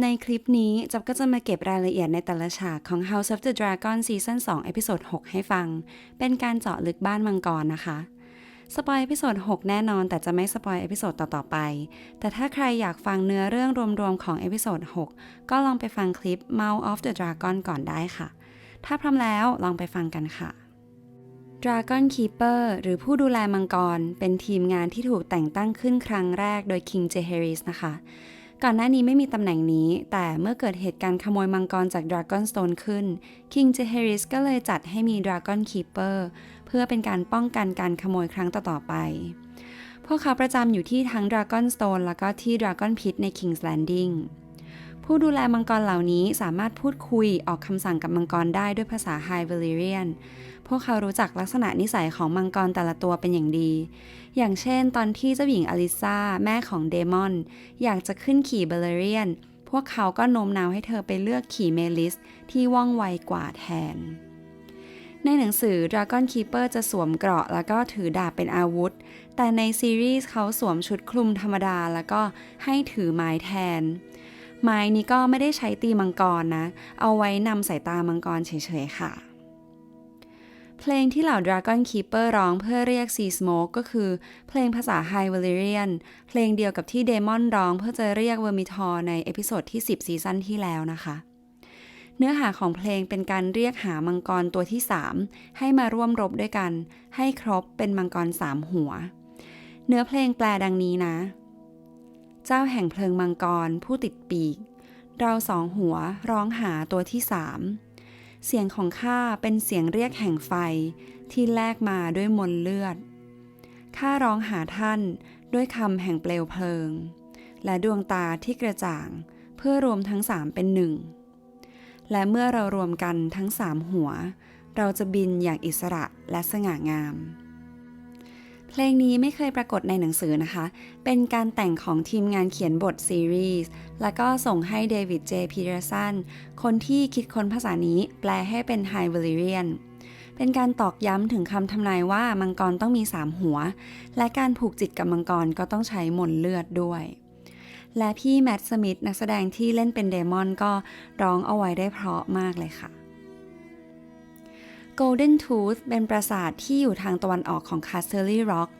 ในคลิปนี้จับก็จะมาเก็บรายละเอียดในแต่ละฉากของ House of the Dragon ซีซั่น2เอพิโซด6ให้ฟัง เป็นการเจาะลึกบ้านมังกรนะคะ สปอยเอพิโซด6แน่นอน แต่จะไม่สปอยเอพิโซดต่อ ๆ ไป แต่ถ้าใครอยากฟังเนื้อเรื่องรวม ๆ ของเอพิโซด6 ก็ลองไปฟังคลิป Mouth of the Dragon ก่อนได้ค่ะ ถ้าพร้อมแล้วลองไปฟังกันค่ะ Dragon Keeper หรือผู้ดูแลมังกร เป็นทีมงานที่ถูกแต่งตั้งขึ้นครั้งแรกโดย King Jaehaerys นะคะ ก่อนหน้านี้ไม่มีตำแหน่งนี้ แต่เมื่อเกิดเหตุการณ์ขโมยมังกรจาก Dragonstone ขึ้น King Jaehaerys ก็เลยจัดให้มี Dragon Keeper เพื่อเป็นการป้องกันการขโมยครั้งต่อๆไป พวกเขาประจำอยู่ที่ทั้ง Dragonstone แล้วก็ที่ Dragon Pit ใน King's Landing ผู้ดูแลมังกรเหล่านี้สามารถพูดคุยออกคำสั่งกับมังกรได้ด้วยภาษา High Valyrian พวกเขารู้จักลักษณะนิสัยของมังกรแต่ละตัวเป็นอย่างดี อย่างเช่น ตอนที่เจ้าหญิงอลิซาแม่ของเดมอน อยากจะขึ้นขี่เบลเรียน พวกเขาก็โน้มน้าวให้เธอไปเลือกขี่เมลิส ที่ว่องไวกว่าแทน ในหนังสือ Dragon Keeper จะสวมเกราะแล้วก็ถือดาบเป็นอาวุธ แต่ในซีรีส์เขาสวมชุดคลุมธรรมดาแล้วก็ให้ถือไม้แทน ไม้นี้ก็ไม่ได้ใช้ตีมังกรนะ เอาไว้นำสายตามังกรเฉยๆค่ะ เพลงที่เหล่า Dragon Keeper ร้องเพื่อเรียก Sea Smoke ก็คือเพลงภาษา High Valyrian เพลงเดียวกับที่เดมอนร้องเพื่อจะเรียกเวอร์มิทอร์ในเอพิโซดที่ 10 ซีซั่นที่แล้วนะคะ เนื้อหาของเพลงเป็นการเรียกหามังกรตัวที่ 3 ให้มาร่วมรบด้วยกัน ให้ครบเป็นมังกรสามหัว เนื้อเพลงแปลดังนี้นะ เจ้าแห่งเพลิงมังกรผู้ติดปีก เราสองหัวร้องหาตัวที่สามเสียงของข้าเป็นเสียงเรียกแห่งไฟที่แลกมาด้วยมนเลือด ข้าร้องหาท่านด้วยคำแห่งเปลวเพลิง และดวงตาที่กระจ่างเพื่อรวมทั้งสามเป็นหนึ่ง และเมื่อเรารวมกันทั้งสามหัว เราจะบินอย่างอิสระและสง่างาม เพลงนี้ไม่เคยปรากฏในหนังสือนะคะ เป็นการแต่งของทีมงานเขียนบทซีรีส์ แล้วก็ส่งให้เดวิด เจ พีเ e อร์สัน คนที่คิดค้นภาษานี้แปลให้เป็นไฮเวลิเรียน เป็นการตอกย้ำถึงคำทำนายว่ามังกรต้องมี 3 หัว และการผูกจิตกับมังกรก็ต้องใช้มนเลือดด้วย และพี่แมตต์สมิธนักแสดงที่เล่นเป็นเดมอนก็ร้องเอาไว้ได้เพราะมากเลยค่ะ Golden Tooth เป็นปราสาทที่อยู่ทางตะวันออกของ Castle Rock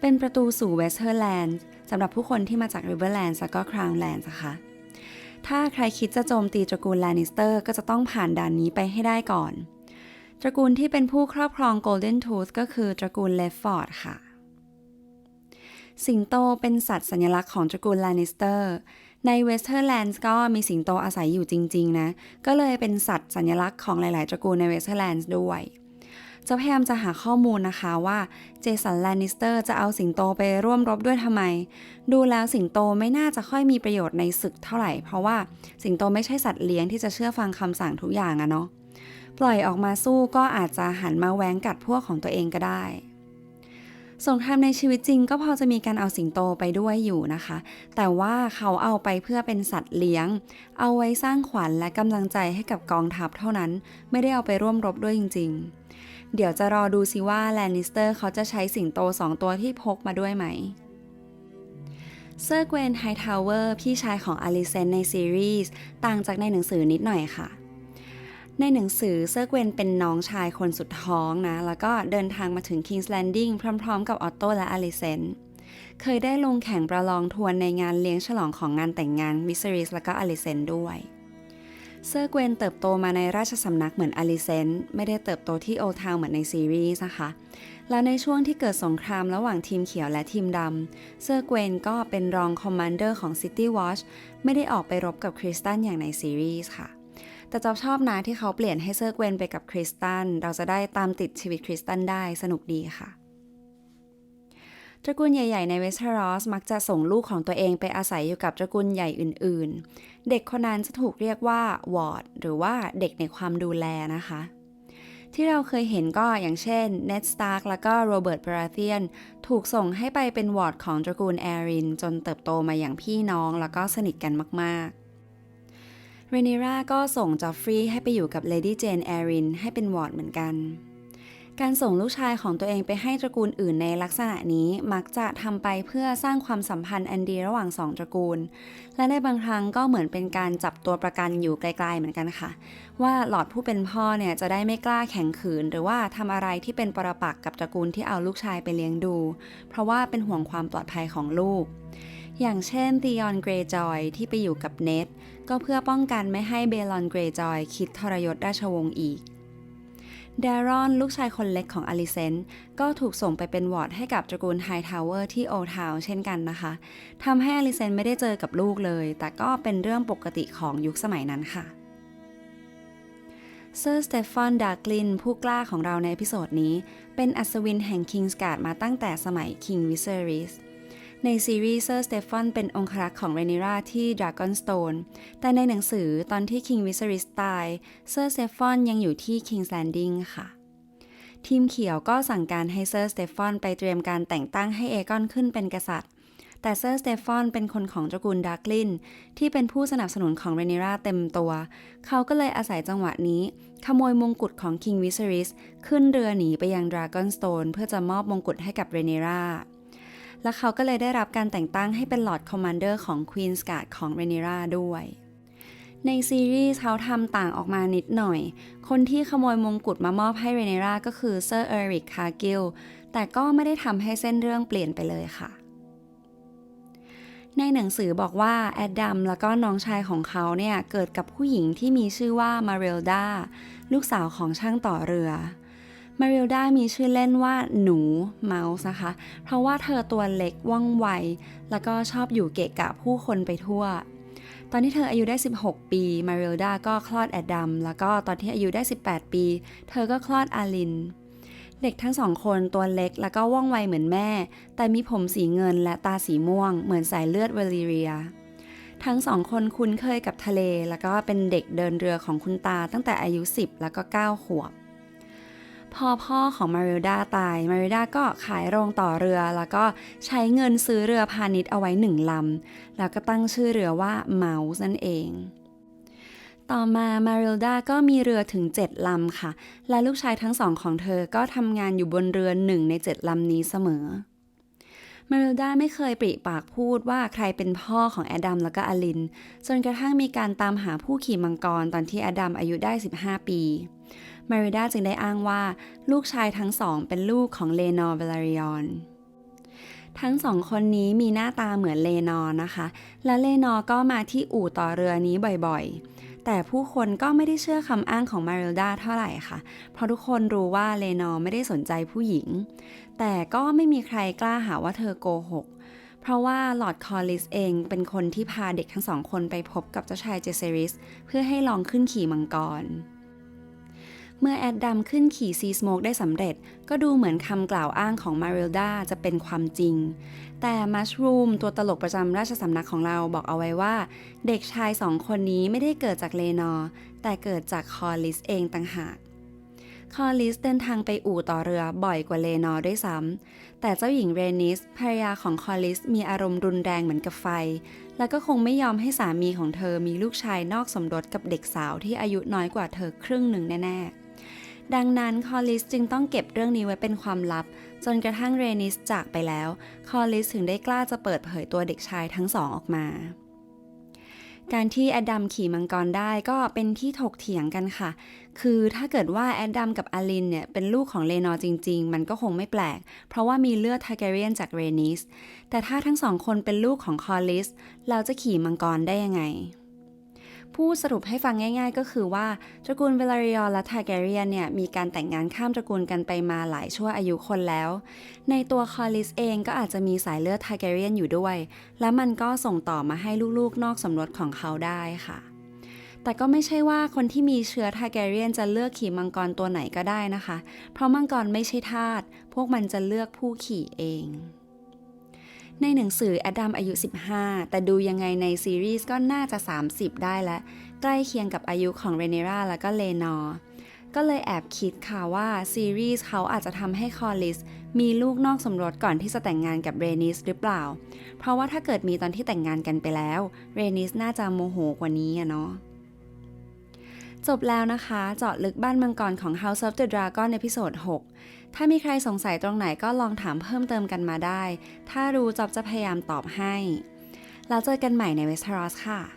เป็นประตูสู่ Westerland สำหรับผู้คนที่มาจาก Riverlands และก็ Crownlands นะคะถ้าใครคิดจะโจมตีตระกูล Lannister ก็จะต้องผ่านด่านนี้ไปให้ได้ก่อน ตระกูลที่เป็นผู้ครอบครอง Golden Tooth ก็คือตระกูล Lefford ค่ะ สิงโตเป็นสัตว์สัญลักษณ์ของตระกูล Lannister ใน Westerlands ก็มีสิงโตอาศัยอยู่จริง ๆ นะ ก็เลยเป็นสัตว์สัญลักษณ์ของหลาย ๆ ตระกูลใน Westerlands ด้วย จะพยายามจะหาข้อมูลนะคะว่าเจสันแลนนิสเตอร์จะเอาสิงโตไปร่วมรบด้วยทำไม ดูแล้วสิงโตไม่น่าจะค่อยมีประโยชน์ในศึกเท่าไหร่ เพราะว่าสิงโตไม่ใช่สัตว์เลี้ยงที่จะเชื่อฟังคำสั่งทุกอย่างอะเนาะ ปล่อยออกมาสู้ก็อาจจะหันมาแว้งกัดพวกของตัวเองก็ได้ สงครามในชีวิตจริงก็พอจะมีการเอาสิงโตไปด้วยอยู่นะคะ แต่ว่าเขาเอาไปเพื่อเป็นสัตว์เลี้ยง เอาไว้สร้างขวัญและกำลังใจให้กับกองทัพเท่านั้น ไม่ได้เอาไปร่วมรบด้วยจริง ๆ เดี๋ยวจะรอดูสิว่าแลนนิสเตอร์เขาจะใช้สิงโตสองตัวที่พกมาด้วยไหมเซอร์เกวนไฮทาวเวอร์พี่ชายของอลิเซนในซีรีส์ต่างจากในหนังสือนิดหน่อยค่ะ ในหนังสือเซอร์เกวนเป็นน้องชายคนสุดท้องนะ แล้วก็เดินทางมาถึง King's Landing พร้อมๆ กับออตโตและอลิเซนเคยได้ลงแข่งประลองทวนในงานเลี้ยงฉลองของงานแต่งงานวิสซิริสและก็อลิเซนด้วยเซอร์เกวนเติบโตมาในราชสำนักเหมือนอลิเซนไม่ได้เติบโตที่โอทาวเหมือนในซีรีส์นะคะ แล้วในช่วงที่เกิดสงครามระหว่างทีมเขียวและทีมดำเซอร์เกวนก็เป็นรองคอมมานเดอร์ของ City Watch ไม่ได้ออกไปรบกับคริสตันอย่างในซีรีส์ค่ะ แต่จอบชอบนะที่เขาเปลี่ยนให้เซอร์เกวนไปกับคริสตัน เราจะได้ตามติดชีวิตคริสตันได้สนุกดีค่ะตระกูลใหญ่ ๆ ในเวสเทอรอสมักจะส่งลูกของตัวเองไปอาศัยอยู่กับตระกูลใหญ่อื่น ๆ เด็กคนนั้นจะถูกเรียกว่าวอร์ดหรือว่าเด็กในความดูแลนะคะ ที่เราเคยเห็นก็อย่างเช่นเน d สตาร์กแล้วก็โรเบิร์ตบราเธียนถูกส่งให้ไปเป็นวอร์ดของตระกูลแอริน จนเติบโตมาอย่างพี่น้องแล้วก็สนิทกันมาก ๆ เรเนราก็ส่งจอฟฟรีย์ให้ไปอยู่กับเลดี้เจนแอรินให้เป็นวอร์ดเหมือนกัน การส่งลูกชายของตัวเองไปให้ตระกูลอื่นในลักษณะนี้มักจะทำไปเพื่อสร้างความสัมพันธ์อันดีระหว่างสองตระกูล และในบางครั้งก็เหมือนเป็นการจับตัวประกันอยู่ไกลๆเหมือนกันค่ะ ว่าหลอดผู้เป็นพ่อเนี่ยจะได้ไม่กล้าแข็งขืน หรือว่าทำอะไรที่เป็นปรปักษ์กับตระกูลที่เอาลูกชายไปเลี้ยงดู เพราะว่าเป็นห่วงความปลอดภัยของลูก อย่างเช่นตียอนเกรย์จอยที่ไปอยู่กับเนทก็เพื่อป้องกันไม่ให้เบลอนเกรย์จอยคิดทรยศราชวงศ์อีกดารอนลูกชายคนเล็กของอลิเซนก็ถูกส่งไปเป็นวอร์ดให้กับตระกูลไฮทาวเวอร์ที่โอทาวเช่นกันนะคะทำให้อลิเซนไม่ได้เจอกับลูกเลย แต่ก็เป็นเรื่องปกติของยุคสมัยนั้นค่ะเซอร์สเตฟานดากลินผู้กล้าของเราในอพิโซดนี้ เป็นอัศวินแห่งคิงส์การ์ดมาตั้งแต่สมัยคิงวิเซอริส ในซีรีส์เซอร์สเตฟานเป็นองครักษ์ของเรนิราที่ดราก้อนสโตนแต่ในหนังสือตอนที่คิงวิเซอริสตายเซอร์สเตฟานยังอยู่ที่คิงส์แลนดิงค่ะทีมเขียวก็สั่งการให้เซอร์สเตฟานไปเตรียมการแต่งตั้งให้เอกอนขึ้นเป็นกษัตริย์ แต่เซอร์สเตฟานเป็นคนของตระกูลดาร์กลินที่เป็นผู้สนับสนุนของเรนิราเต็มตัว เขาก็เลยอาศัยจังหวะนี้ ขโมยมงกุฎของคิงวิเซอริสขึ้นเรือหนีไปยังดราก้อนสโตนเพื่อจะมอบมงกุฎให้กับเรนิรา และเขาก็เลยได้รับการแต่งตั้งให้เป็นลอดคอมมานเดอร์ของควีนส์การ์ดของเรนิราด้วยในซีรีส์เขาทำต่างออกมานิดหน่อย คนที่ขโมยมงกุฎมามอบให้เรเนราก็คือเซอร์เอริกคาร์กิล แต่ก็ไม่ได้ทำให้เส้นเรื่องเปลี่ยนไปเลยค่ะ ในหนังสือบอกว่า แอดดัมแล้วก็น้องชายของเขาเนี่ย เกิดกับผู้หญิงที่มีชื่อว่ามาเรลดาลูกสาวของช่างต่อเรือ มาเรลดามีชื่อเล่นว่าหนูเมาส์นะคะ เพราะว่าเธอตัวเล็กว่องไว แล้วก็ชอบอยู่เกะกะผู้คนไปทั่ว ตอนที่เธออายุได้ 16 ปี มาเรลดาก็คลอดแอดดัม แล้วก็ตอนที่อายุได้ 18 ปี เธอก็คลอดอาลิน เด็กทั้งสองคนตัวเล็กแล้วก็ว่องไวเหมือนแม่ แต่มีผมสีเงินและตาสีม่วง เหมือนสายเลือดเวลีเรียทั้งสองคนคุ้นเคยกับทะเล แล้วก็เป็นเด็กเดินเรือของคุณตาตั้งแต่อายุ 10 แล้วก็ 9 ขวบ พอพ่อของมาริลดาตายมาริลดาก็ขายโรงต่อเรือ แล้วก็ใช้เงินซื้อเรือพาณิชย์เอาไว้หนึ่งลำ แล้วก็ตั้งชื่อเรือว่าเมาส์นั่นเอง ต่อมามาริลดาก็มีเรือถึง 7 ลำค่ะ และลูกชายทั้งสองของเธอก็ทำงานอยู่บนเรือหนึ่งใน 7 ลำนี้เสมอ มาริลดาไม่เคยปริปากพูดว่าใครเป็นพ่อของแอดัมแล้วก็อลิน จนกระทั่งมีการตามหาผู้ขี่มังกรตอนที่แอดัมอายุได้ 15 ปี มาริลดาจึงได้อ้างว่าลูกชายทั้งสองเป็นลูกของเลนอร์เวลาริออนทั้งสองคนนี้มีหน้าตาเหมือนเลนอร์นะคะ และเลนอร์ก็มาที่อู่ต่อเรือนี้บ่อยๆ แต่ผู้คนก็ไม่ได้เชื่อคำอ้างของมาริลดาเท่าไหร่ค่ะ เพราะทุกคนรู้ว่าเลนอร์ไม่ได้สนใจผู้หญิง แต่ก็ไม่มีใครกล้าหาว่าเธอโกหก เพราะว่าลอร์ดคอลลิสเองเป็นคนที่พาเด็กทั้งสองคนไปพบกับเจ้าชายเจเซริส เพื่อให้ลองขึ้นขี่มังกร เมื่อแอดดัมขึ้นขี่ซีสโมกได้สำเร็จ ก็ดูเหมือนคำกล่าวอ้างของมาริลดาจะเป็นความจริง แต่มัชรูมตัวตลกประจำราชสำนักของเราบอกเอาไว้ว่า เด็กชายสองคนนี้ไม่ได้เกิดจากเลนอร์แต่เกิดจากคอลลิสเองต่างหากคอลลิสเดินทางไปอู่ต่อเรือบ่อยกว่าเลนอร์ด้วยซ้ำ แต่เจ้าหญิงเรนิสภรรยาของคอลลิสมีอารมณ์รุนแรงเหมือนกับไฟ และก็คงไม่ยอมให้สามีของเธอมีลูกชายนอกสมรสกับเด็กสาวที่อายุน้อยกว่าเธอครึ่งหนึ่งแน่ๆ ดังนั้นคอลลิสจึงต้องเก็บเรื่องนี้ไว้เป็นความลับ จนกระทั่งเรนิสจากไปแล้ว คอลลิสถึงได้กล้าจะเปิดเผยตัวเด็กชายทั้งสองออกมา การที่แอดดัมขี่มังกรได้ก็เป็นที่ถกเถียงกันค่ะ คือถ้าเกิดว่าแอดดัมกับอลินเนี่ยเป็นลูกของเลนอร์จริง ๆ มันก็คงไม่แปลก เพราะว่ามีเลือดทาร์แกเรียนจากเรนิส แต่ถ้าทั้งสองคนเป็นลูกของคอลลิส เราจะขี่มังกรได้ยังไง พูดสรุปให้ฟังง่าย ๆ ก็คือว่าตระกูลเวลาริออนและทาแกเรียนเนี่ยมีการแต่งงานข้ามตระกูลกันไปมาหลายชั่วอายุคนแล้ว ในตัวคอลลิสเองก็อาจจะมีสายเลือดทาแกเรียนอยู่ด้วย และมันก็ส่งต่อมาให้ลูกๆ นอกสมรสของเขาได้ค่ะ แต่ก็ไม่ใช่ว่าคนที่มีเชื้อทาแกเรียนจะเลือกขี่มังกรตัวไหนก็ได้นะคะ เพราะมังกรไม่ใช่ทาสพวกมันจะเลือกผู้ขี่เอง ในหนังสืออดัมอายุ 15 แต่ดูยังไงในซีรีส์ก็น่าจะ 30 ได้แล้วใกล้เคียงกับอายุของเรเนราและก็เลนอร์ก็เลยแอบคิดค่ะว่าซีรีส์เขาอาจจะทำให้คอลิสมีลูกนอกสมรสก่อนที่จะแต่งงานกับเรนิสหรือเปล่า เพราะว่าถ้าเกิดมีตอนที่แต่งงานกันไปแล้ว เรนิสน่าจะโมโหกว่านี้อะเนาะ จบแล้วนะคะ เจาะลึกบ้านมังกรของ House of the Dragon เอพิโซด6 ถ้ามีใครสงสัยตรงไหนก็ลองถามเพิ่มเติมกันมาได้ ถ้ารู้จอบจะพยายามตอบให้ แล้วเจอกันใหม่ในเวส t รอสค่ะ